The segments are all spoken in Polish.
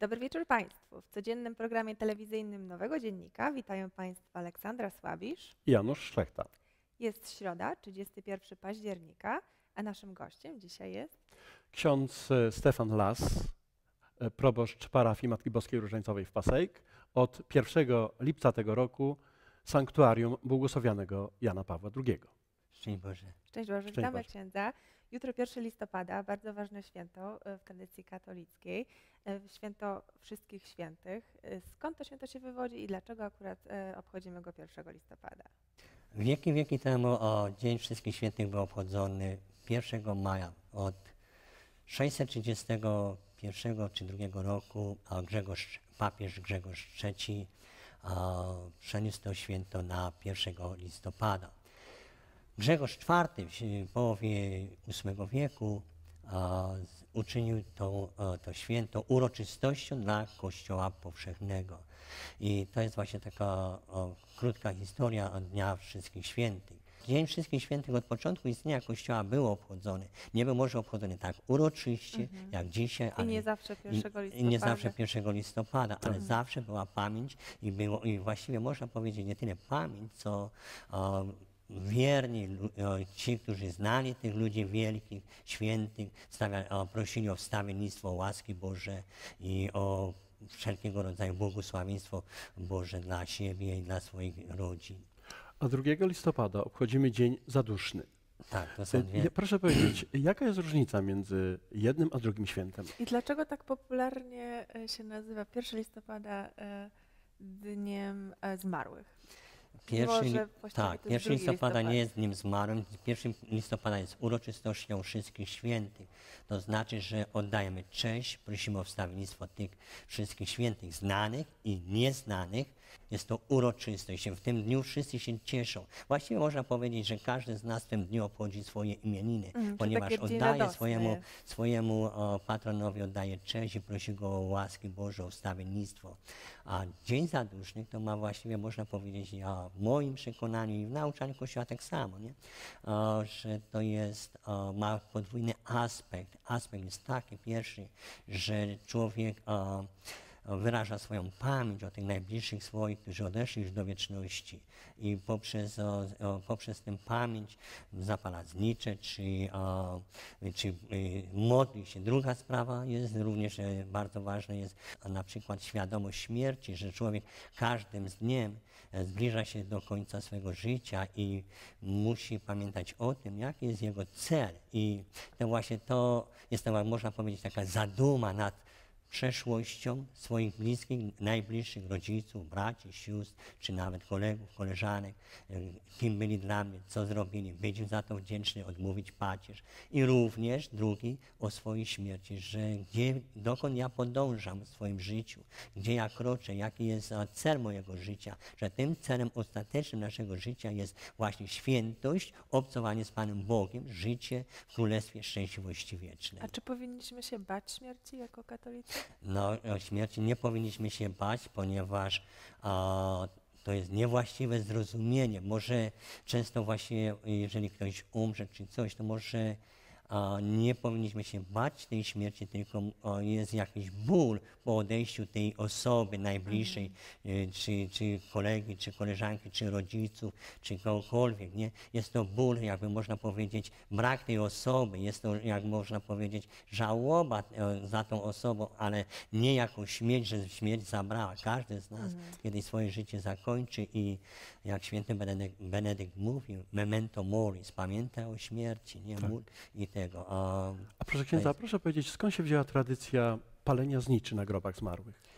Dobry wieczór Państwu. W codziennym programie telewizyjnym Nowego Dziennika witają Państwa Aleksandra Słabisz. i Janusz Szlechta. Jest środa, 31 października, a naszym gościem dzisiaj jest Ksiądz e, Stefan Las, e, proboszcz parafii Matki Boskiej Różańcowej w Pasejk, od 1 lipca tego roku sanktuarium błogosławionego Jana Pawła II. Szczęść Boże. Szczęść Boże, witamy Boże. księdza. Jutro 1 listopada, bardzo ważne święto e, w tradycji katolickiej, e, święto wszystkich świętych. E, Skąd to święto się wywodzi i dlaczego akurat obchodzimy go 1 listopada? Wieki, wieki temu o, Dzień Wszystkich Świętych był obchodzony 1 maja od 631 czy 2 roku a Grzegorz, papież Grzegorz III a, przeniósł to święto na 1 listopada. Grzegorz IV w połowie VIII wieku a, uczynił to, e, to święto uroczystością dla Kościoła Powszechnego. I to jest właśnie taka o, krótka historia od Dnia Wszystkich Świętych. Dzień Wszystkich Świętych od początku istnienia Kościoła był obchodzony. Nie był może obchodzony tak uroczyście, jak dzisiaj. Mhm. I nie zawsze 1 i- listopada. Nie zawsze 1 listopada, ale zawsze była pamięć i, było, i właściwie można powiedzieć nie tyle pamięć, co wierni, o, ci, którzy znali tych ludzi wielkich, świętych, stawia, prosili o wstawiennictwo łaski Boże i o wszelkiego rodzaju błogosławieństwo Boże dla siebie i dla swoich rodzin. A 2 listopada obchodzimy Dzień Zaduszny. Tak, to są E, dwie, Proszę powiedzieć, jaka jest różnica między jednym a drugim świętem? I dlaczego tak popularnie e, się nazywa 1 listopada e, Dniem e, Zmarłych? Pierwszy, tak, to jest 1 2 listopada listopad. nie jest dniem zmarłym. 1 listopada jest uroczystością wszystkich świętych. To znaczy, że oddajemy cześć, prosimy o wstawiennictwo tych wszystkich świętych, znanych i nieznanych. Jest to uroczystość. W tym dniu wszyscy się cieszą. Właściwie można powiedzieć, że każdy z nas w tym dniu obchodzi swoje imieniny, czy ponieważ oddaje swojemu, swojemu o, patronowi oddaje cześć i prosi go o łaski Boże, o wstawiennictwo. A Dzień Zadusznych to ma właściwie, można powiedzieć, ja, w moim przekonaniu i w nauczaniu Kościoła tak samo, nie? O, że to jest, o, ma podwójny aspekt. Aspekt jest taki pierwszy, że człowiek wyraża swoją pamięć o tych najbliższych swoich, którzy odeszli już do wieczności i poprzez, o, poprzez tę pamięć zapala znicze, czy, o, czy y, modli się. Druga sprawa jest również e, bardzo ważna, jest na przykład świadomość śmierci, że człowiek każdym z dniem e, zbliża się do końca swego życia i musi pamiętać o tym, jaki jest jego cel. I to właśnie to jest, to, można powiedzieć, taka zaduma nad przeszłością swoich bliskich, najbliższych rodziców, braci, sióstr, czy nawet kolegów, koleżanek, e, kim byli dla mnie, co zrobili, być za to wdzięczny, odmówić pacierz. I również drugi o swojej śmierci, że gdzie, dokąd ja podążam w swoim życiu, gdzie ja kroczę, jaki jest cel mojego życia, że tym celem ostatecznym naszego życia jest właśnie świętość, obcowanie z Panem Bogiem, życie w Królestwie Szczęśliwości Wiecznej. A czy powinniśmy się bać śmierci jako katolicy? No, śmierci nie powinniśmy się bać, ponieważ a, to jest niewłaściwe zrozumienie. Może często właśnie, jeżeli ktoś umrze czy coś, to może nie powinniśmy się bać tej śmierci, tylko o, jest jakiś ból po odejściu tej osoby najbliższej, y, czy, czy kolegi, czy koleżanki, czy rodziców, czy kogokolwiek. Nie? Jest to ból, jakby można powiedzieć, brak tej osoby, jest to, jak można powiedzieć, żałoba e, za tą osobą, ale nie jako śmierć, że śmierć zabrała. Każdy z nas kiedyś swoje życie zakończy i jak święty Benedykt, Benedykt mówił, memento moris, pamiętaj o śmierci, nie módl i tego. A, A proszę księdza, proszę powiedzieć, skąd się wzięła tradycja palenia zniczy na grobach zmarłych?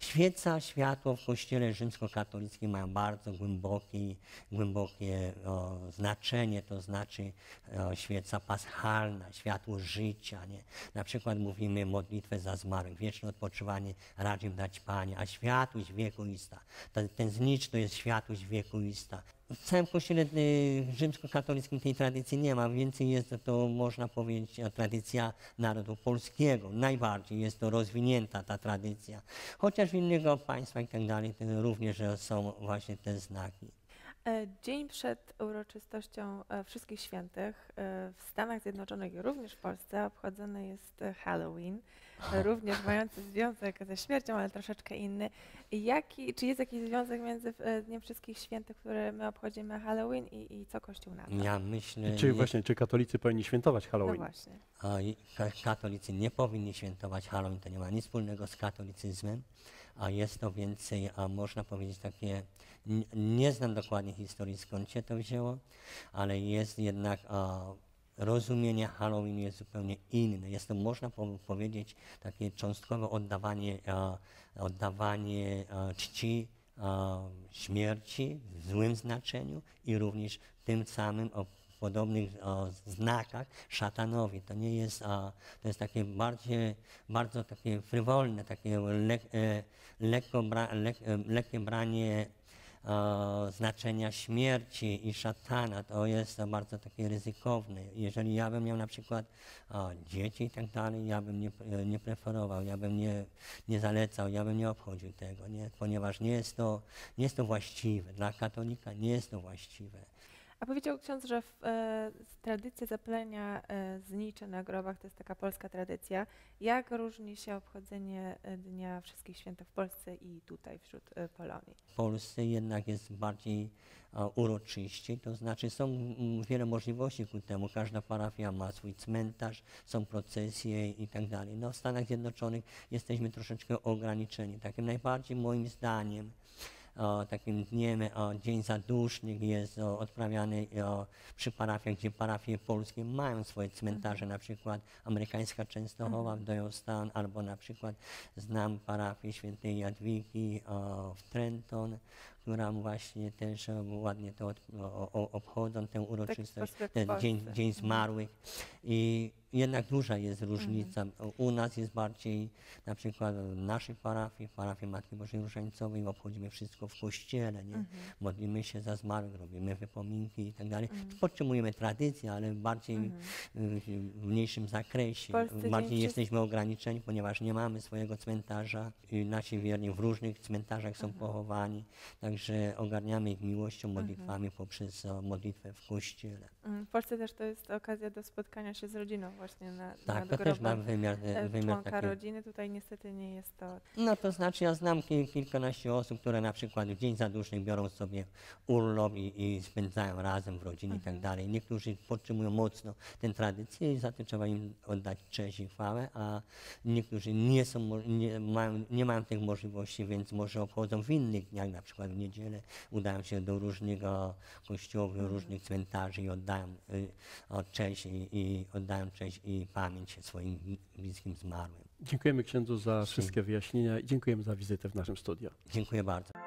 Świeca, światło w kościele rzymskokatolickim mają bardzo głębokie, głębokie o, znaczenie, to znaczy o, świeca paschalna, światło życia. Nie? Na przykład mówimy modlitwę za zmarłych, wieczne odpoczywanie racz im dać Panie, a światłość wiekuista. Ten, ten znicz to jest światłość wiekuista. W całym kościele rzymskokatolickim tej tradycji nie ma, więcej jest to, można powiedzieć, tradycja narodu polskiego. Najbardziej jest to rozwinięta ta tradycja. Chociaż w innych państwach i tak dalej również są właśnie te znaki. E, Dzień przed uroczystością e, Wszystkich Świętych e, w Stanach Zjednoczonych i również w Polsce obchodzony jest Halloween, również mający związek ze śmiercią, ale troszeczkę inny. Jaki, czy jest jakiś związek między Dniem Wszystkich Świętych, który my obchodzimy Halloween i, i co Kościół na to? Ja myślę, I czy nie- właśnie, czy katolicy powinni świętować No Halloween? właśnie. a, katolicy nie powinni świętować Halloween, to nie ma nic wspólnego z katolicyzmem, a jest to więcej, a można powiedzieć takie, nie znam dokładnie historii skąd się to wzięło, ale jest jednak a, rozumienie Halloween jest zupełnie inne. Jest to, można po- powiedzieć, takie cząstkowe oddawanie, a, oddawanie a, czci śmierci w złym znaczeniu i również tym samym podobnych o, znakach szatanowi. To nie jest, a, to jest takie bardziej, bardzo takie frywolne, takie lek, e, lekko bra, lek, e, lekkie branie e, znaczenia śmierci i szatana, to jest bardzo takie ryzykowne. Jeżeli ja bym miał na przykład o, dzieci i tak dalej, ja bym nie, e, nie preferował, ja bym nie, nie zalecał, ja bym nie obchodził tego, nie? ponieważ nie jest, to, nie jest to właściwe. Dla katolika nie jest to właściwe. A powiedział ksiądz, że w, e, tradycja zapalenia e, zniczy na grobach to jest taka polska tradycja. Jak różni się obchodzenie e, Dnia Wszystkich Świętych w Polsce i tutaj wśród e, Polonii? w Polsce jednak jest bardziej a, uroczyście, to znaczy są mm, wiele możliwości ku temu. Każda parafia ma swój cmentarz, są procesje i tak dalej. No w Stanach Zjednoczonych jesteśmy troszeczkę ograniczeni. Takim najbardziej moim zdaniem o, takim dniem o, Dzień Zadusznych jest o, odprawiany o, przy parafiach, gdzie parafie polskie mają swoje cmentarze, na przykład amerykańska Częstochowa w Doylestown, albo na przykład znam parafię świętej Jadwigi o, w Trenton, która właśnie też o, ładnie to od, o, o, obchodzą tę uroczystość, jak w ten dzień, dzień Mhm. Zmarłych. I jednak duża jest różnica. U nas jest bardziej, na przykład w naszej parafii, w parafii Matki Bożej Różańcowej obchodzimy wszystko w kościele, nie? Mhm. Modlimy się za zmarłych, robimy wypominki i tak dalej. Podtrzymujemy tradycję, ale bardziej Mhm. w, mniejszym zakresie. Polsce Bardziej jesteśmy ograniczeni, ponieważ nie mamy swojego cmentarza i nasi wierni w różnych cmentarzach są pochowani, także ogarniamy ich miłością, modlitwami poprzez e, modlitwę w kościele. Mm, W Polsce też to jest okazja do spotkania się z rodziną właśnie na, Tak, nad to też ma wymiar, e, e, wymiar taki. rodziny. Tutaj niestety nie jest to. No to znaczy ja znam kil, kilkanaście osób, które na przykład w Dzień Zaduszny biorą sobie urlop i, i spędzają razem w rodzinie i tak dalej. Niektórzy podtrzymują mocno tę tradycję i za to trzeba im oddać cześć i chwałę, a niektórzy nie, są, nie, mają, nie mają tych możliwości, więc może obchodzą w innych dniach, na przykład w niedzielę udają się do różnych o, kościołów, do różnych cmentarzy i oddają y, cześć i, i oddają cześć i pamięć swoim bliskim zmarłym. Dziękujemy księdzu za wszystkie wyjaśnienia i dziękujemy za wizytę w naszym studio. Dziękuję bardzo.